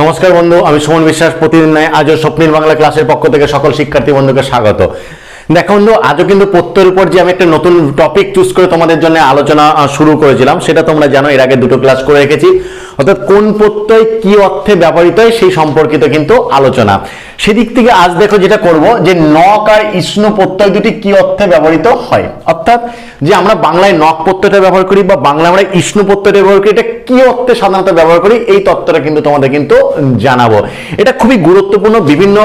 নমস্কার বন্ধু, আমি সুমন বিশ্বাস। প্রতিদিন নয়, আজও স্বপ্নের বাংলা ক্লাসের পক্ষ থেকে সকল শিক্ষার্থী বন্ধুকে স্বাগত। দেখো বন্ধু, আজও কিন্তু প্রত্যয়ের উপর যে আমি একটা নতুন টপিক চুজ করে তোমাদের জন্য আলোচনা শুরু করেছিলাম, সেটা তোমরা জানো, এর আগে দুটো ক্লাস করে রেখেছি। অর্থাৎ কোন প্রত্যয় কি অর্থে ব্যবহৃত হয় সেই সম্পর্কিত কিন্তু আলোচনা। সেদিক থেকে আজ দেখো যেটা করব, যে নক আর ইষ্ণ প্রত্যয় দুটি কি অর্থে ব্যবহৃত হয়? অর্থাৎ যে আমরা বাংলায় নক প্রত্যয়টা ব্যবহার করি বা বাংলায় আমরা ইষ্ণ প্রত্যয়টা ব্যবহার করি, এটা কি অর্থে সাধারণত ব্যবহার করি? এই তত্ত্বটা কিন্তু তোমাদের কিন্তু জানাব। এটা খুবই গুরুত্বপূর্ণ, বিভিন্ন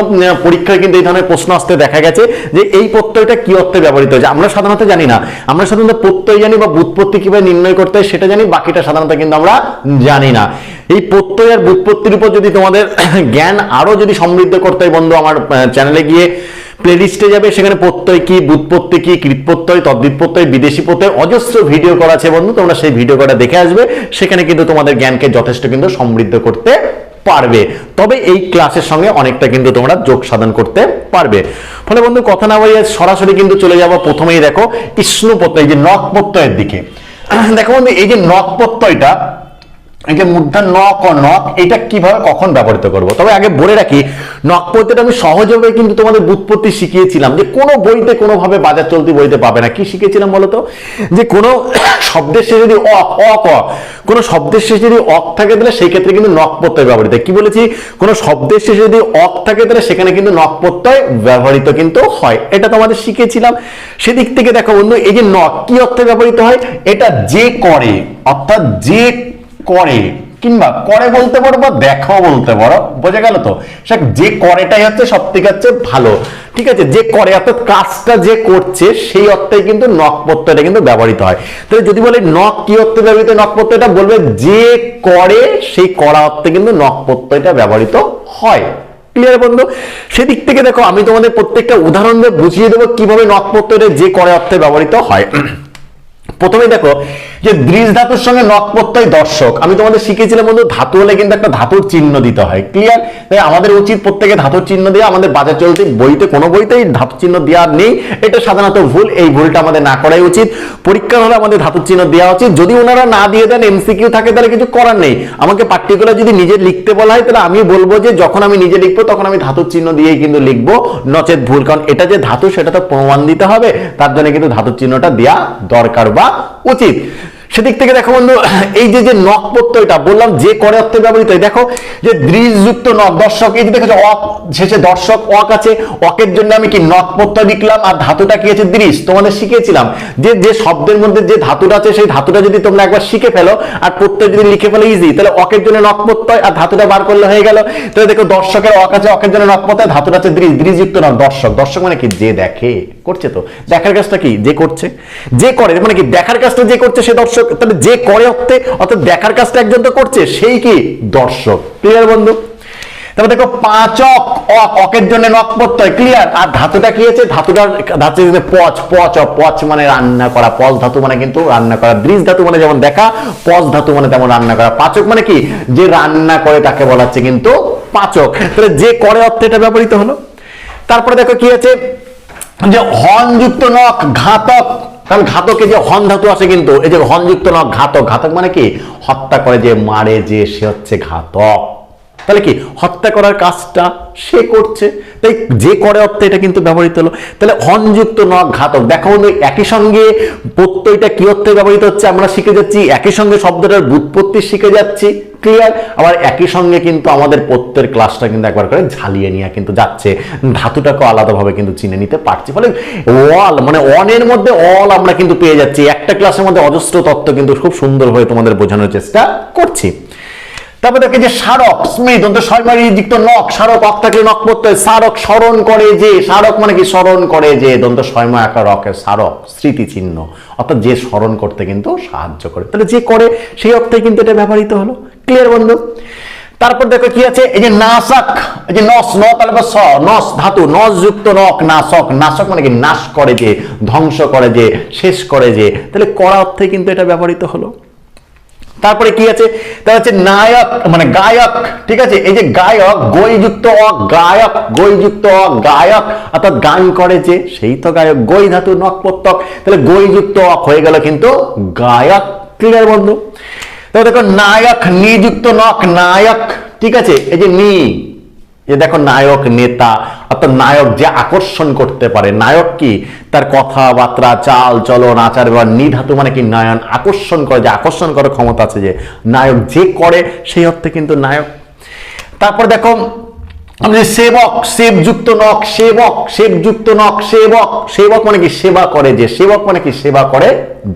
পরীক্ষায় কিন্তু এই ধরনের প্রশ্ন আসতে দেখা গেছে যে এই প্রত্যয়টা কি অর্থে ব্যবহৃত হয়েছে আমরা সাধারণত জানি না। আমরা সাধারণত প্রত্যয় জানি বা বুৎপত্তি কীভাবে নির্ণয় করতে হয় সেটা জানি, বাকিটা সাধারণত কিন্তু আমরা জানি না। এই প্রত্যয় আর বুৎপত্তির উপর যদি তোমাদের জ্ঞান আরও যদি সমৃদ্ধ করতে হয়, বন্ধু, আমার চ্যানেলে গিয়ে প্লেলিস্টে যাবে, সেখানে প্রত্যয় কি, বুৎপত্তি কি কৃতপ্রত্যয় তদ্বিত প্রত্যয় বিদেশি প্রত্যয় অজস্র ভিডিও করা আছে, বন্ধু, তোমরা সেই ভিডিও করা দেখে আসবে, সেখানে কিন্তু তোমাদের জ্ঞানকে যথেষ্ট কিন্তু সমৃদ্ধ করতে পারবে। তবে এই ক্লাসের সঙ্গে অনেকটা কিন্তু তোমরা যোগ সাধন করতে পারবে। ফলে, বন্ধু, কথা না বলে সরাসরি কিন্তু চলে যাব। প্রথমেই দেখো কৃষ্ণ প্রত্যয় যে নক প্রত্যয়ের দিকে। দেখো, বন্ধু, এই যে নক প্রত্যয়টা এই যে মূর্ধা নক ও নক, এটা কীভাবে কখন ব্যবহৃত করব? তবে আগে বলে রাখি, নক প্রত্যয়টা আমি সহজভাবে কিন্তু তোমাদের বুৎপত্তি শিখিয়েছিলাম যে কোনো বইতে কোনোভাবে বাজার চলতি বইতে পাবে না। কি শিখিয়েছিলাম বলতো? যে কোনো শব্দের শেষে যদি অক অক কোনো শব্দের শেষে যদি অক থাকে তাহলে সেই ক্ষেত্রে কিন্তু নক প্রত্যয় ব্যবহৃত কি বলেছি? কোনো শব্দের শেষে যদি অক থাকে তাহলে সেখানে কিন্তু নক প্রত্যয় ব্যবহৃত কিন্তু হয়। এটা তোমাদের শিখেছিলাম সেদিক থেকে দেখো বন্ধু, এই যে নক কি অর্থে ব্যবহৃত হয়? এটা যে করে, অর্থাৎ যে করে, কিংবা করে বলতে পারো বা দেখাও বলতে পারো, বোঝা গেল তো? সে যে করেটাই হচ্ছে সব থেকে হচ্ছে ভালো। ঠিক আছে? যে করে, অর্থাৎ কাজটা যে করছে, সেই অর্থে কিন্তু নক প্রত্যয়টা কিন্তু ব্যবহৃত হয়। তাহলে যদি বলে নক কি অর্থে ব্যবহৃত নক প্রত্যয়টা বলবে যে করে, সেই করা অর্থে কিন্তু নক প্রত্যয়টা ব্যবহৃত হয়। ক্লিয়ার বন্ধু? সেদিক থেকে দেখো, আমি তোমাদের প্রত্যেকটা উদাহরণ দিয়ে বুঝিয়ে দেবো কীভাবে নক প্রত্যয়টা যে করে অর্থে ব্যবহৃত হয়। প্রথমে দেখো যে দ্রিজ ধাতুর সঙ্গে নক প্রত্যয় দর্শক। আমি তোমাদের শিখিয়েছিলাম বন্ধু, ধাতু হলে কিন্তু একটা ধাতুর চিহ্ন দিতে হয়। ক্লিয়ার তাই আমাদের উচিত প্রত্যেকে ধাতুর চিহ্ন দিয়ে আমাদের বাজার চলতি বইতে, কোনো বইতেই ধাতুর চিহ্ন দেওয়া নেই। এটা সাধারণত ভুল, এই ভুলটা আমাদের না করাই উচিত। পরীক্ষা হলে আমাদের ধাতুর চিহ্ন দেওয়া উচিত। যদি ওনারা না দিয়ে দেন এমসিকিউ থাকে, তাহলে কিছু করার নেই। আমাকে পার্টিকুলার যদি নিজে লিখতে বলা হয়, তাহলে আমি বলব যে যখন আমি নিজে লিখব, তখন আমি ধাতুর চিহ্ন দিয়েই কিন্তু লিখব। নচেত ভুল, কারণ এটা যে ধাতু, সেটা তো প্রমাণ দিতে হবে। তার জন্য কিন্তু ধাতুর চিহ্নটা দেওয়া দরকার বা উচিত। সেদিক থেকে দেখো বন্ধু, এই যে যে নক প্রত্যয়টা বললাম যে করে অর্থে ব্যবহৃত দেখো যে দ্রিজযুক্ত নক দর্শক, এই যে দেখেছ অক, শেষে দর্শক অক আছে, অকের জন্য আমি কি নক প্রত্যয় লিখলাম আর ধাতুটা কি আছে দ্রিজ তোমাদের শিখিয়েছিলাম যে যে শব্দের মধ্যে যে ধাতুটা আছে, সেই ধাতুটা যদি তোমরা একবার শিখে ফেলো আর প্রত্যয় যদি লিখে ফেলো ইজি তাহলে অকের জন্য নক প্রত্যয় আর ধাতুটা বার করলে হয়ে গেল। তাহলে দেখো দর্শকের অক আছে, অকের জন্য নক প্রত্যয় ধাতুটা আছে দ্রিজ দ্রিজযুক্ত নক দর্শক। দর্শক মানে কি? যে দেখে। করছে তো? দেখার কাজটা কি? যে করছে? যে করে মানে কি? দেখার কাজটা যে করছে সে দর্শক, তাহলে যে করে অর্থে, অর্থাৎ দেখার কাজটা একজন তো করছে, সেই কি? দর্শক। ক্লিয়ার বন্ধু? তারপর দেখো, পাঁচক, অক, অকের জন্য নক প্রত্যয় ক্লিয়ার আর ধাতুটা কি আছে? ধাতুটার ধাতু পচ পচ পচ মানে রান্না করা। পচ ধাতু মানে কিন্তু রান্না করা। ব্রিজ ধাতু মানে যেমন দেখা, পচ ধাতু মানে তেমন রান্না করা। পাচক মানে কি? যে রান্না করে তাকে বলা হচ্ছে কিন্তু পাচক। তাহলে যে করে অর্থে এটা ব্যবহৃত হলো। তারপরে দেখো কি আছে? যে হনযুক্ত নখ ঘাতক কারণ ঘাতকে যে হন ধাতু আছে কিন্তু, এই যে হনযুক্ত নখ ঘাতক ঘাতক মানে কি? হত্যা করে যে মারে যে সে হচ্ছে ঘাতক। তাহলে কি? হত্যা করার কাজটা সে করছে। তাই যে করে অর্থে এটা কিন্তু ব্যবহৃত হলো। তাহলে হনযুক্ত নখ ঘাতক, দেখো একই সঙ্গে প্রত্যয়টা কি অর্থে ব্যবহৃত হচ্ছে? আমরা শিখে যাচ্ছি, একই সঙ্গে শব্দটার বুৎপত্তি শিখে যাচ্ছি। ক্লিয়ার। আবার একই সঙ্গে কিন্তু আমাদের প্রত্যের ক্লাসটা কিন্তু একবার করে ঝালিয়ে নিয়ে কিন্তু যাচ্ছে। ধাতুটাকে আলাদাভাবে কিন্তু চিনে নিতে পারছি। ফলে অল মানে অনের মধ্যে অল আমরা কিন্তু পেয়ে যাচ্ছি। একটা ক্লাসের মধ্যে অজস্র তত্ত্ব কিন্তু খুব সুন্দরভাবে তোমাদের বোঝানোর চেষ্টা করছি। তারপর দেখে যে স্মারক স্মৃত অন্ত ছয়মারি যুক্ত নখ স্মারক অক থাকলে নখ পড়তে হয় স্মারক স্মরণ করে যে স্মারক মানে কি? স্মরণ করে যে, দন্ত ছয়মা একা রকের স্মারক স্মৃতি চিহ্ন। অর্থাৎ যে স্মরণ করতে কিন্তু সাহায্য করে। তাহলে যে করে, সেই অর্থে কিন্তু এটা ব্যবহৃত হলো। ক্লিয়ার বন্ধু? তারপর দেখো কি আছে? এই যে নাসক এই যে নস ন তাহলে স, নস ধাতু, নস যুক্ত নক নাসক নাসক মানে কি? নাশ করে যে, ধ্বংস করে যে, শেষ করে যে। তাহলে করা অর্থে কিন্তু এটা ব্যবহৃত হলো। তারপরে কি আছে? তা হচ্ছে নায়ক মানে গায়ক, ঠিক আছে? এই যে গায়ক, গৈযুক্ত অ গায়ক, গৈযুক্ত অ গায়ক, অর্থাৎ গান করে যে, সেই তো গায়ক, গই ধাতু নক প্রত্যক। তাহলে গৈযুক্ত অক হয়ে গেল কিন্তু গায়ক। ক্লিয়ার বন্ধু? তো দেখো নায়ক, নিযুক্ত নক নায়ক, ঠিক আছে? এই যে নি যে দেখো নায়ক, নেতা, অর্থাৎ নায়ক যে আকর্ষণ করতে পারে, নায়ক কি? তার কথাবার্তা, চাল, চলন, আচার, ব্যবহার নিধাতু মানে কি? নয়ন, আকর্ষণ করে, যে আকর্ষণ করার ক্ষমতা আছে যে, নায়ক যে করে, সেই অর্থে কিন্তু নায়ক। তারপর দেখো আমরা সেবক, সেবযুক্ত নখ, সেবক, সেবযুক্ত নখ, সেবক সেবক মানে কি সেবা করে যে, সেবক মানে কি সেবা করে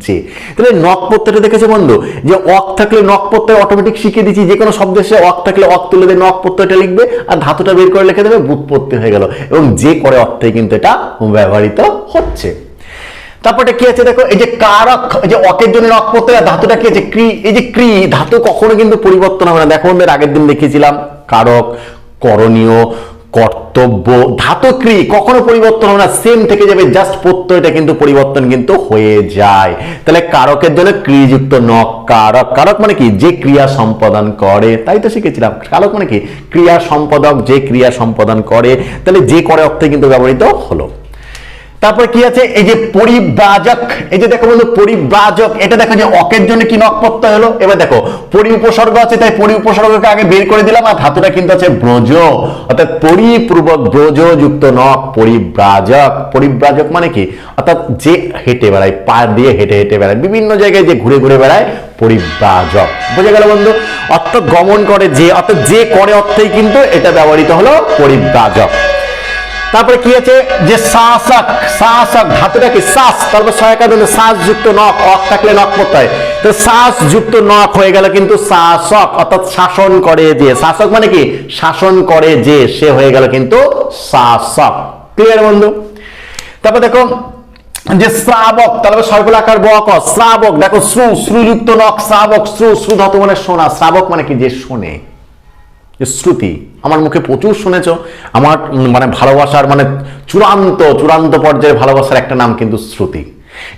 যে। তাহলে নখ প্রত্যয়টা দেখেছে বন্ধু? যে অক থাকলে নখ প্রত্যয় অটোমেটিক শিখিয়ে দিচ্ছি, যে কোনো শব্দ এসে অক থাকলে অক তুলে দিয়ে নখ প্রত্যয়টা লিখবে আর ধাতুটা বের করে লিখে দেবে বুৎপত্তি হয়ে গেল। এবং যে করে অর্থে কিন্তু এটা ব্যবহৃত হচ্ছে। তারপরে কি আছে দেখো? এই যে কারক যে অকের জন্য নক করতে ধাতুটা কি আছে? ক্রি, এই যে ক্রি, ধাতু কখনো কিন্তু পরিবর্তন হবে না। দেখো আমাদের আগের দিন দেখিয়েছিলাম, কারক করণীয় কর্তব্য। ধাতুক্রি কখনো পরিবর্তন হবে না সেম থেকে যাবে জাস্ট প্রত্যয়টা কিন্তু পরিবর্তন কিন্তু হয়ে যায়। তাহলে কারকের জন্য ক্রিযুক্ত নক কারক। কারক মানে কি? যে ক্রিয়া সম্পাদন করে। তাই তো শিখেছিলাম। কারক মানে কি? ক্রিয়া সম্পাদক যে ক্রিয়া সম্পাদন করে। তাহলে যে করে অর্থে কিন্তু ব্যবহৃত হলো। তারপরে কি আছে? এই যে পরিব্রাজক, এই যে দেখো বন্ধু, পরিব্রাজক, এটা দেখো যে অকের জন্য কি নক প্রত্যয় হলো? এবার দেখো পরি উপসর্গ আছে, তাই পরি উপসর্গকে আগে বের করে দিলাম, আর ধাতুটা কিন্তু আছে ব্রজ। অর্থাৎ পরিপূর্বক ব্রজ যুক্ত নক পরিব্রাজক। পরিব্রাজক মানে কি? অর্থাৎ যে হেঁটে বেড়ায়, পা দিয়ে হেঁটে হেঁটে বেড়ায়, বিভিন্ন জায়গায় যে ঘুরে ঘুরে বেড়ায়, পরিব্রাজক। বুঝে গেল বন্ধু? অর্থ গমন করে যে অর্থাৎ যে করে অর্থেই কিন্তু এটা ব্যবহৃত হলো পরিব্রাজক। তারপরে কি আছে? যে শাসক শাসক ধাতুটা কি? শ্বাস তারপর সহায়কা দিলে শ্বাস যুক্ত নখ, অক থাকলে নখ করতে হয়। তো শ্বাস যুক্ত নখ হয়ে গেল কিন্তু শাসক, অর্থাৎ শাসন করে যে। শাসক মানে কি? শাসন করে যে, সে হয়ে গেল কিন্তু শাসক। ক্লিয়ার বন্ধু? তারপর দেখো, যে শ্রাবক তাহলে সর্বল আকার বক, শ্রাবক। দেখো, শ্রু, শ্রুযুক্ত নখ, শ্রাবক, শ্রু শ্রু ধাতু মানে শোনা শ্রাবক মানে কি? যে শোনে। শ্রুতি, আমার মুখে প্রচুর শুনেছ। আমার মানে ভালোবাসার মানে চূড়ান্ত চূড়ান্ত পর্যায়ে ভালোবাসার একটা নাম কিন্তু শ্রুতি।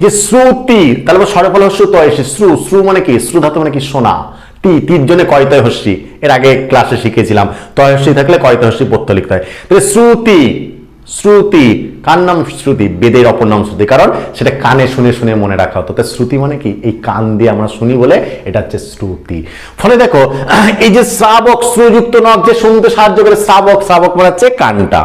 যে শ্রুতি, তাহলে সরফল হস্য তয় শ্রু শ্রু মানে কি? শ্রু ধাতু মানে কি? শোনা টি তির জন্য কয়তয় হস্যি? এর আগে ক্লাসে শিখেছিলাম। তয় হস্যি থাকলে কয়তয় হস্যি পত্য লিখতে হয়। তাহলে শ্রুতি শ্রুতি কার নাম শ্রুতি? বেদের অপর নাম শ্রুতি। কারণ সেটা কানে শুনে শুনে মনে রাখা হতো। তাই শ্রুতি মানে কি? এই কান দিয়ে আমরা শুনি বলে এটা হচ্ছে শ্রুতি। ফলে দেখো, এই যে শ্রাবক শ্রুযুক্ত নখ যে শুনতে সাহায্য করে, শ্রাবক শ্রাবক মানে হচ্ছে কানটা।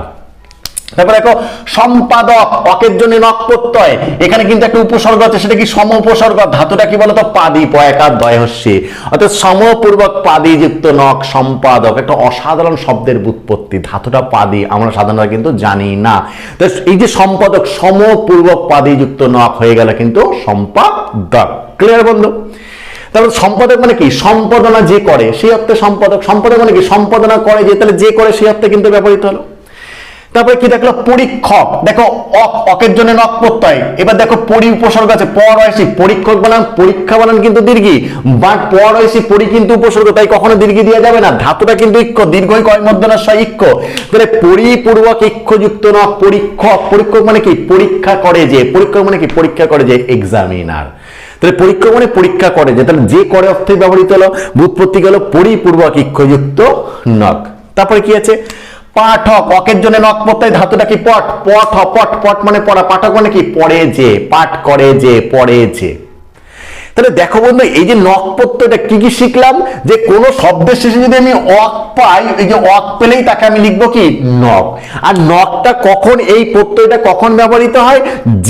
তারপর দেখো, সম্পাদক অকের জন্য নক প্রত্যয় এখানে কিন্তু একটা উপসর্গ আছে, সেটা কি সম উপসর্গ ধাতুটা কি বলতো? পাদি পয়াকার দয় হস্যি অর্থাৎ সমপূর্বক পাদি যুক্ত নক সম্পাদক, একটা অসাধারণ শব্দের বুৎপত্তি ধাতুটা পাদি, আমরা সাধারণত কিন্তু জানি না। তো এই যে সম্পাদক, সমপূর্বক পাদি যুক্ত নক হয়ে গেল কিন্তু সম্পাদক। ক্লিয়ার বন্ধু? তাহলে সম্পাদক মানে কি? সম্পাদনা যে করে, সেই অর্থে সম্পাদক। সম্পাদক মানে কি? সম্পাদনা করে যে, তাহলে যে করে, সেই অর্থে কিন্তু ব্যবহৃত হলো। তারপরে কি দেখল? পরীক্ষক। দেখো অক অকের জন্য নক প্রত্যয়। এবার দেখো, পরি উপসর্গ আছে পর হয়েছি পরীক্ষক বানান, পরীক্ষা বানান কিন্তু দীর্ঘি। বাট পর হয়েছি পরি কিন্তু উপসর্গ, তাই কখনো দীর্ঘি দেওয়া যাবে না। ধাতুটা কিন্তু ইক্ষ, দীর্ঘই কয় মধ্যনা সয় ইক্ষ। তাহলে পরিপূর্বক ইক্ষযুক্ত নক পরীক্ষক পরীক্ষক মানে কি? পরীক্ষা করে যে, পরীক্ষক মানে কি? পরীক্ষা করে যে এক্সামিনার তাহলে পরীক্ষা মানে পরীক্ষা করে যে, তাহলে যে করে অর্থে ব্যবহৃত হলো বুৎপত্তি গেল পরিপূর্বক ইক্ষযুক্ত নক তারপরে কি আছে? পাঠক, অকের জন্য নক পড়তে ধাতুটা কি পট? পট পট পট মানে পড়া। পাঠক মানে কি? পড়ে যে, পাঠ করে যে, পড়ে যে। তাহলে দেখো বন্ধু, এই যে নক প্রত্যয়টা কি কি শিখলাম? যে কোন শব্দের শেষে যদি আমি অক পাই, এই যে অক পেলেই তাকে আমি লিখব কি? নক আর নকটা কখন, এই প্রত্যয়টা কখন ব্যবহৃত হয়?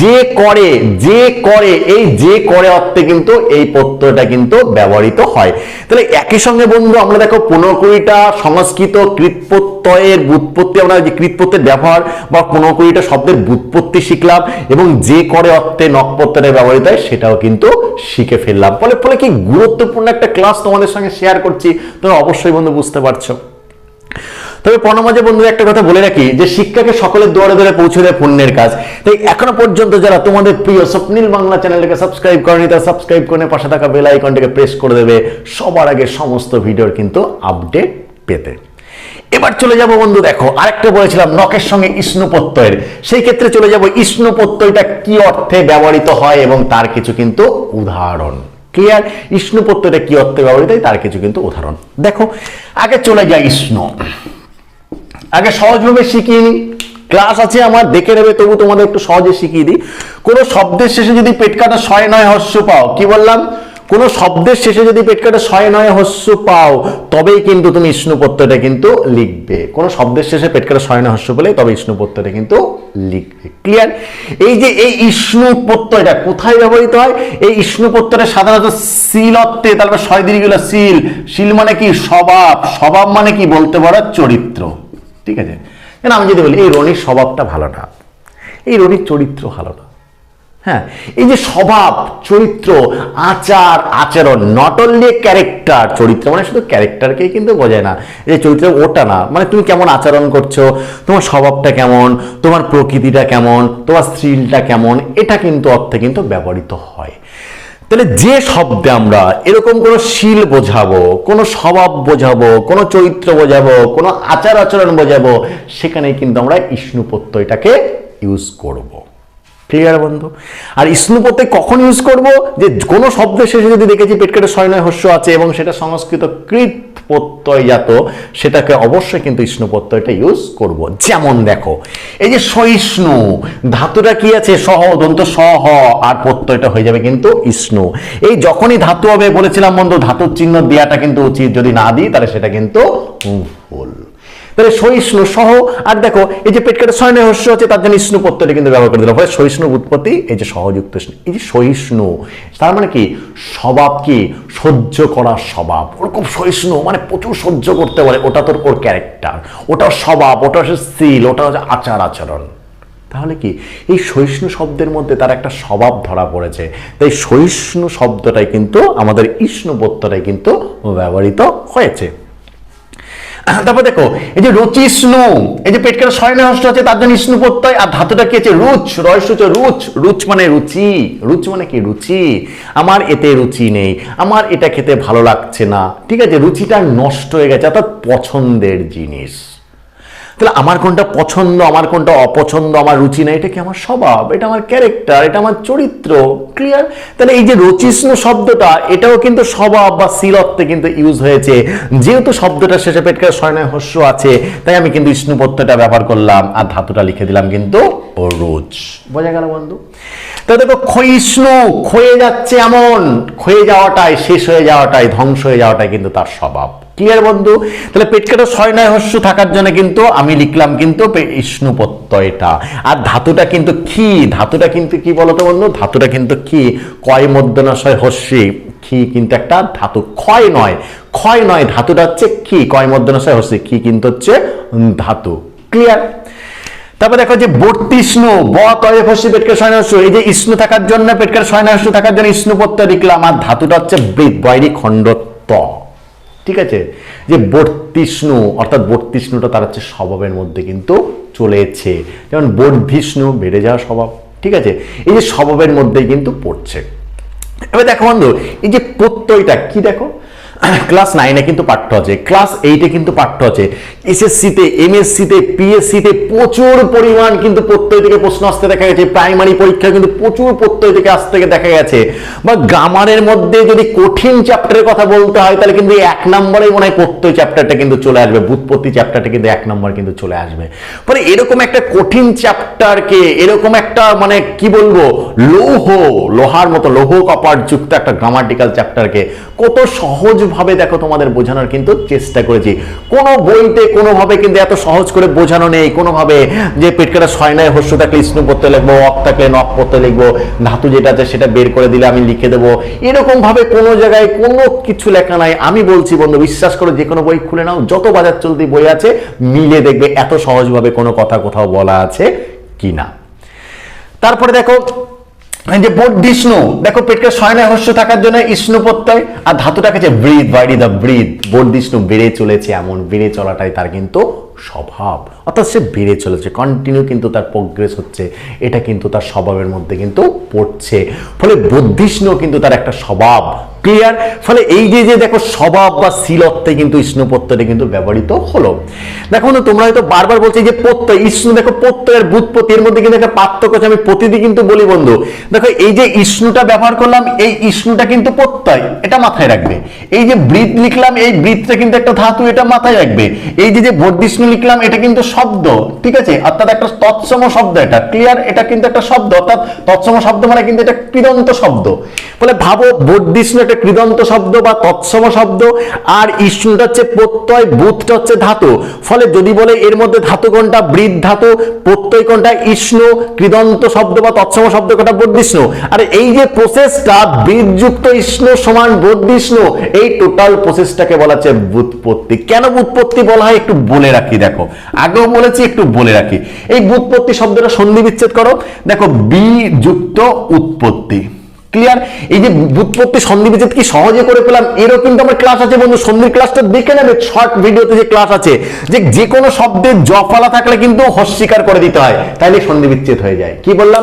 যে করে যে করে, এই যে করে অর্থে কিন্তু এই প্রত্যয়টা কিন্তু ব্যবহৃত হয়। তাহলে একই সঙ্গে বন্ধু, আমরা দেখো পনেরো কুড়িটা সংস্কৃত কৃতপ্রত্যয়ের বুৎপত্তি, আমরা যে কৃতপ্রত্যয়ের ব্যবহার বা পনেরো কুড়িটা শব্দের বুৎপত্তি শিখলাম এবং যে করে অর্থে নক প্রত্যয়টা ব্যবহৃত হয়, সেটাও কিন্তু শিখে ফেললাম। ফলে ফলে কি গুরুত্বপূর্ণ একটা ক্লাস তোমাদের সঙ্গে শেয়ার করছি, তোমরা অবশ্যই বন্ধু বুঝতে পারছ। তবে পরমাজে বন্ধু, একটা কথা বলে রাখি যে শিক্ষাকে সকলের দুয়ারে দুয়ারে পৌঁছে দেয় পুণ্যের কাজ। তাই এখনও পর্যন্ত যারা তোমাদের প্রিয় স্বপ্নিল বাংলা চ্যানেলটাকে সাবস্ক্রাইব করেনি, তারা সাবস্ক্রাইব করে পাশে থাকা বেল আইকনটাকে প্রেস করে দেবে। সবার আগে সমস্ত ভিডিওর কিন্তু আপডেট পেতে। এবার চলে যাব বন্ধু দেখো, আরেকটা বলেছিলাম নখের সঙ্গে ইষ্ণু প্রত্যয়ের সেই ক্ষেত্রে চলে যাব ইষ্ণু প্রত্যয়টা কি অর্থে ব্যবহৃত হয় এবং তার কিছু কিন্তু উদাহরণ। ক্লিয়ার ইষ্ণু কি অর্থে ব্যবহৃত হয়, তার কিছু কিন্তু উদাহরণ। দেখো, আগে চলে যায় ইষ্ণু। আগে সহজভাবে শিখিয়ে নিই ক্লাস আছে আমার, দেখে নেবে, তবু তোমাদের একটু সহজে শিখিয়ে দিই। কোনো শব্দের শেষে যদি পেট কাটা ছয় নয় হর্ষ পাও, কি বললাম? কোনো শব্দের শেষে যদি পেট কাটা ছয় নয়, হস্য পাও, তবেই কিন্তু তুমি ইষ্ণু প্রত্যয়টা কিন্তু লিখবে। কোনো শব্দের শেষে পেট কাটা ছয় নয়, হস্য পেলে তবে ইষ্ণু প্রত্যয়টা কিন্তু লিখবে। ক্লিয়ার এই যে এই ইষ্ণু প্রত্যয়টা কোথায় ব্যবহৃত হয়? এই ইষ্ণু সাধারণত শিল অর্থে তারপর ছয় দীর্ঘগুলো শিল শিল মানে কি? স্বভাব। স্বভাব মানে কি? বলতে পারো চরিত্র। ঠিক আছে? আমি যদি বলি, এই রনির স্বভাবটা ভালো না। এই রনির চরিত্র ভালো না। হ্যাঁ এই যে স্বভাব, চরিত্র, আচার, আচরণ নট অনলি ক্যারেক্টার চরিত্র মানে শুধু ক্যারেক্টারকেই কিন্তু বোঝায় না যে চরিত্র ওটা না মানে তুমি কেমন আচরণ করছ, তোমার স্বভাবটা কেমন, তোমার প্রকৃতিটা কেমন, তোমার স্ত্রীলটা কেমন, এটা কিন্তু অর্থে কিন্তু ব্যবহৃত হয়। তাহলে যে শব্দে আমরা এরকম কোনো শিল বোঝাবো, কোনো স্বভাব বোঝাবো, কোনো চরিত্র বোঝাবো, কোনো আচার আচরণ বোঝাবো সেখানে কিন্তু আমরা ইষ্ণু প্রত্যয়টাকে ইউজ করব। ক্লিয়ার বন্ধু? আর ইষ্ণু প্রত্যয় কখন ইউজ করব? যে কোনো শব্দের শেষে যদি দেখেছি পেট কেটে ছয় নয়, হস্য আছে এবং সেটা সংস্কৃত কৃত প্রত্যয়জাত সেটাকে অবশ্যই কিন্তু ইষ্ণু প্রত্যয়টা ইউজ করব। যেমন দেখো, এই যে সহিষ্ণু, ধাতুটা কি আছে? সহ দন্ত সহ, আর প্রত্যয়টা হয়ে যাবে কিন্তু ইষ্ণু এই যখনই ধাতু হবে, বলেছিলাম বন্ধু, ধাতুর চিহ্ন দেওয়াটা কিন্তু উচিত। যদি না দিই, তাহলে সেটা কিন্তু ভুল। তাহলে সহিষ্ণু সহ, আর দেখো, এই যে পেট কাটা ছয় নয় হস্য হচ্ছে তার জন্য ইষ্ণু প্রত্যয়টা কিন্তু ব্যবহার করে দিলাম। ফলে সহিষ্ণু উৎপত্তি, এই যে সহযুক্ত এই যে সহিষ্ণু, তার মানে কি? স্বভাব কি? সহ্য করার স্বভাব। ওরকম সহিষ্ণু মানে প্রচুর সহ্য করতে পারে। ওটা তোর, ওর ক্যারেক্টার ওটা স্বভাব, ওটা হচ্ছে সিল ওটা হচ্ছে আচার আচরণ। তাহলে কি? এই সহিষ্ণু শব্দের মধ্যে তার একটা স্বভাব ধরা পড়েছে। তাই সহিষ্ণু শব্দটাই কিন্তু আমাদের ইষ্ণু প্রত্যয়টাই কিন্তু ব্যবহৃত হয়েছে। তারপর দেখো, এই যে রুচি স্নু, এই যে পেট কেটে না হস্ত আছে তার জন্য স্নু প্রত্যয়, আর ধাতুটা কি আছে? রুচ রয়স হচ্ছে রুচ রুচ মানে রুচি। রুচ মানে কি? রুচি। আমার এতে রুচি নেই, আমার এটা খেতে ভালো লাগছে না। ঠিক আছে, রুচিটা নষ্ট হয়ে গেছে, অর্থাৎ পছন্দের জিনিস। তাহলে আমার কোনটা পছন্দ, আমার কোনটা অপছন্দ, আমার রুচি না এটা কি আমার স্বভাব? এটা আমার ক্যারেক্টার এটা আমার চরিত্র? ক্লিয়ার তাহলে এই যে রচিষ্ণু শব্দটা, এটাও কিন্তু স্বভাব বা শিলত্বে কিন্তু ইউজ হয়েছে। যেহেতু শব্দটা শেষে পেটকে শয়নায় হস্য আছে, তাই আমি কিন্তু ইষ্ণু প্রত্যয়টা ব্যবহার করলাম আর ধাতুটা লিখে দিলাম কিন্তু রোজ বোঝা গেল বন্ধু? তো দেখো ক্ষয়িষ্ণু ক্ষয়ে যাচ্ছে এমন। ক্ষয়ে যাওয়াটাই, শেষ হয়ে যাওয়াটাই, ধ্বংস হয়ে যাওয়াটাই কিন্তু তার স্বভাব। ক্লিয়ার বন্ধু? তাহলে পেট কাটা ছয় নয় হস্য থাকার জন্য কিন্তু আমি লিখলাম কিন্তু ইষ্ণু প্রত্যয়টা আর ধাতুটা কিন্তু কি ধাতুটা কিন্তু কি বলতো বন্ধু? ধাতুটা কিন্তু কি কয় মধ্যনাশয় হস্যি? কি কিন্তু একটা ধাতু। ক্ষয় নয়। ক্ষয় নয়, ধাতুটা হচ্ছে কি কয় মধ্যনাশয় হস্যি? কি কিন্তু হচ্ছে ধাতু। ক্লিয়ার তারপর দেখো যে বর্তিষ্ণু ব, তয়ে ফসি পেটকে শয়নাংশ এই যে ইষ্ণু থাকার জন্য পেটকের শয়নাংশ থাকার জন্য ইষ্ণু প্রত্যয় লিখলাম। আর ধাতুটা হচ্ছে বৃত, বৈরি খণ্ড ত ঠিক আছে? যে বর্তিষ্ণু, অর্থাৎ বর্তিষ্ণুটা তার হচ্ছে স্বভাবের মধ্যে কিন্তু চলেছে। যেমন বর্ধিষ্ণু, বেড়ে যাওয়া স্বভাব, ঠিক আছে? এই যে স্বভাবের মধ্যেই কিন্তু পড়ছে। এবার দেখো বন্ধু, এই যে প্রত্যয়টা কি দেখো? ক্লাস নাইনে কিন্তু পাঠ্য আছে ক্লাস এইটে কিন্তু পাঠ্য আছে এসএসসিতে এমএসসিতে পিএসসিতে প্রচুর পরিমাণ কিন্তু প্রত্যয় থেকে প্রশ্ন আসতে দেখা গেছে প্রাইমারি পরীক্ষা কিন্তু প্রচুর প্রত্যয় থেকে আসতে থেকে দেখা গেছে। বা গ্রামারের মধ্যে যদি কঠিন চ্যাপ্টারের কথা বলতে হয়, তাহলে কিন্তু এক নম্বরেই মনে হয় প্রত্যয় চ্যাপ্টারটা কিন্তু চলে আসবে বুৎপত্তি চ্যাপ্টারটা কিন্তু এক নম্বর কিন্তু চলে আসবে। ফলে এরকম একটা কঠিন চ্যাপ্টারকে এরকম একটা মানে কি বলব, লৌহ, লোহার মতো, লৌহ কপার যুক্ত একটা গ্রামাটিক্যাল চ্যাপ্টারকে কত সহজভাবে দেখো তোমাদের বোঝানোর কিন্তু চেষ্টা করেছি। কোনো বইতে কোনোভাবে কিন্তু এত সহজ করে বোঝানো নেই। কোনোভাবে যে পেটকাটা নয় হস্য থাকলে ইষ্ণু পড়তে লিখব অক থাকলে নক পড়তে লিখব, ধাতু যেটা আছে সেটা বের করে দিলে আমি লিখে দেবো। এরকম ভাবে কোনো জায়গায় কোনো কিছু লেখা নাই। আমি বলছি, বন্ধু, বিশ্বাস করো, যে কোনো বই খুলে নাও। যত বাজার চলতি বই আছে মিলে দেখবে এত সহজভাবে কোনো কথা কোথাও বলা আছে কিনা। তারপরে দেখো এই বোট বিষ্ণু দেখো পেটকে শয়নায় নয় হস্য থাকার জন্য ইষ্ণু প্রত্যয় আর ধাতুটাকে যে ব্রিদ বাইরি দ্য ব্রিদ বর্ধিষ্ণু বেড়ে চলেছে এমন, বেড়ে চলাটাই তার কিন্তু স্বভাব। অর্থাৎ সে বেড়ে চলেছে কন্টিনিউ কিন্তু তার প্রোগ্রেস হচ্ছে এটা কিন্তু তার স্বভাবের মধ্যে কিন্তু পড়ছে। ফলে বর্ধিষ্ণু কিন্তু তার একটা স্বভাব ক্লিয়ার ফলে এই যে যে দেখো স্বভাব বা শিলত্বে কিন্তু ইষ্ণু প্রত্যয়টা কিন্তু ব্যবহৃত হলো। দেখো বন্ধু, তোমরা হয়তো বারবার বলছো যে প্রত্যয় ইষ্ণু দেখো প্রত্যয়ের বুৎপত্তি এর মধ্যে কিন্তু একটা পার্থক্য আছে আমি প্রতিদিন কিন্তু বলি বন্ধু। দেখো এই যে ইষ্ণুটা ব্যবহার করলাম এই ইষ্ণুটা কিন্তু প্রত্যয় এটা মাথায় রাখবে। এই যে বৃত লিখলাম এই বৃতটা কিন্তু একটা ধাতু এটা মাথায় রাখবে। এই যে যে বর্ধিষ্ণু লিখলাম, এটা কিন্তু শব্দ, ঠিক আছে? অর্থাৎ একটা তৎসম শব্দ এটা। ক্লিয়ার এটা কিন্তু একটা শব্দ, অর্থাৎ তৎসম শব্দ মানে কিন্তু এটা কৃদন্ত শব্দ। বলে ভাবো বর্ধিষ্ণু একটা কৃদন্ত শব্দ বা তৎসম শব্দ, আর ইষ্ণুটা হচ্ছে প্রত্যয়, বুধটা হচ্ছে ধাতু। ফলে যদি বলে এর মধ্যে ধাতু কোনটা? বৃদ্ধ ধাতু, প্রত্যয় কোনটা? ইষ্ণু কৃদন্ত শব্দ বা তৎসম শব্দ কোনটা? বর্ধিষ্ণু আর এই যে প্রসেসটা বৃদ্ধযুক্ত ইষ্ণু সমান বর্ধিষ্ণু এই টোটাল প্রসেসটাকে বলা হচ্ছে বুৎপত্তি। কেন বুৎপত্তি বলা হয়? একটু বলে রাখি। দেখো। আগেও বলেছি, একটু বলে রাখি। এই ব্যুৎপত্তি শব্দটা সন্ধি বিচ্ছেদ করো। দেখো, বি যুক্ত উৎপত্তি। ক্লিয়ার এই যে বুৎপত্তি সন্ধি বিচ্ছেদ কি সহজে করে পেলাম? এরও কিন্তু আমার ক্লাস আছে বন্ধু। সন্ধির ক্লাসটা দেখে নেবে শর্ট ভিডিওতে যে ক্লাস আছে। যে যে কোনো শব্দের জফালা থাকলে কিন্তু হস্বীকার করে দিতে হয়। তাইলে সন্ধি বিচ্ছেদ হয়ে যায়। কি বললাম?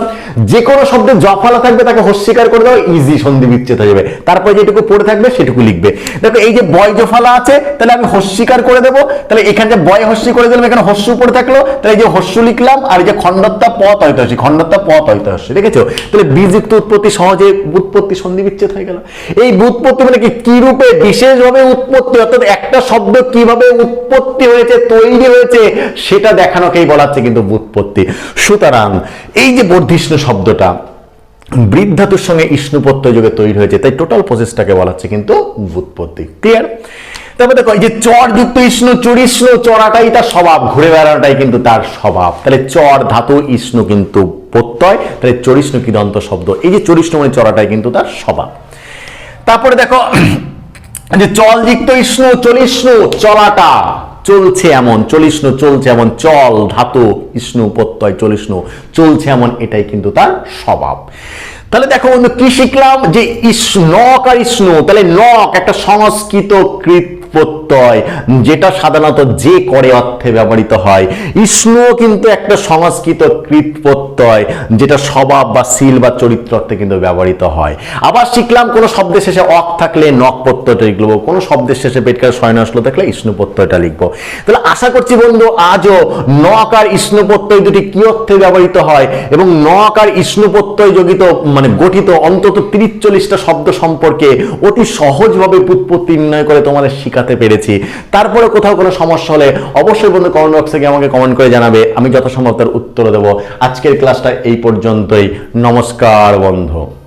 যে কোনো শব্দের জফালা থাকবে, তাকে হস্বীকার করে দাও ইজি সন্ধি বিচ্ছেদ হয়ে যাবে। তারপরে যেটুকু পড়ে থাকবে, সেটুকু লিখবে। দেখো, এই যে বয় জফালা আছে, তাহলে আমি হস্বীকার করে দেবো। তাহলে এখানে যে বয় হস্যি করে দিলাম, এখানে হস্য পড়ে থাকল। তাহলে এই যে হস্য লিখলাম, আর এই যে খণ্ডত্তা পথ হচ্ছে খণ্ডত্তা পথ হচ্ছে দেখেছ? তাহলে বীজযুক্ত উৎপত্তি সহজে বুৎপত্তি সন্ধি বিচ্ছেদ হয়ে গেল। এই বুৎপত্তি মানে কি? কি রূপে বিশেষভাবে উৎপত্তি? অর্থাৎ একটা শব্দ কীভাবে উৎপত্তি হয়েছে, তৈরি হয়েছে, সেটা দেখানোকেই বলা হচ্ছে কিন্তু বুৎপত্তি। সুতরাং এই যে বর্ধিষ্ণু শব্দটা, বৃদ্ধাতুর সঙ্গে ইষ্ণু প্রত্যয় যোগে তৈরি হয়েছে, তাই টোটাল প্রসেসটাকে বলা হচ্ছে কিন্তু বুৎপত্তি। ক্লিয়ার তারপরে দেখো যে চর যুক্ত ইষ্ণু চুরিষ্ণু চড়াটাই তার স্বভাব, ঘুরে বেড়ানোটাই কিন্তু তার স্বভাব। তাহলে চর, ধাতু, ইষ্ণু কিন্তু প্রত্যয়, তাহলে চরিষ্ণু কি দন্ত শব্দ? এই যে চরিষ্ণু মানে চড়াটাই কিন্তু তার স্বভাব। তারপরে দেখো, যে চলযুক্ত ইষ্ণু, চলিষ্ণু, চলাটা চলছে এমন, চলিষ্ণু চলছে এমন, চল, ধাতু, ইষ্ণু, প্রত্যয়, চলিষ্ণু চলছে এমন, এটাই কিন্তু তার স্বভাব। তাহলে দেখো বন্ধু, কি শিখলাম? যে ইস, নক আর ইষ্ণু, তাহলে নক একটা সংস্কৃত কৃত প্রত্যয় যেটা সাধারণত যে করে অর্থে ব্যবহৃত হয়। ইষ্ণু কিন্তু একটা সংস্কৃত কৃত প্রত্যয় যেটা স্বভাব বা শিল বা চরিত্র অর্থে কিন্তু ব্যবহৃত হয়। আবার শিখলাম কোনো শব্দের শেষে অক থাকলে নক প্রত্যয়টা লিখব, কোনো শব্দের শেষে পেটকার আসলো থাকলে ইষ্ণু প্রত্যয়টা লিখব। তাহলে আশা করছি বন্ধু, আজও নক আর ইষ্ণু প্রত্যয় দুটি কি অর্থে ব্যবহৃত হয় এবং নক আর ইষ্ণু প্রত্যয় যোগিত মানে গঠিত অন্তত তিরিশ শব্দ সম্পর্কে অতি সহজভাবে উৎপত্তি নির্ণয় করে তোমাদের শিখাতে পেরেছি তারপরে কোথাও কোনো সমস্যা হলে অবশ্যই বন্ধু কমেন্ট বক্সে গিয়ে আমাকে কমেন্ট করে জানাবে। আমি যথাসম্ভব তার উত্তর দেবো। আজকের ক্লাসটা এই পর্যন্তই। নমস্কার বন্ধু।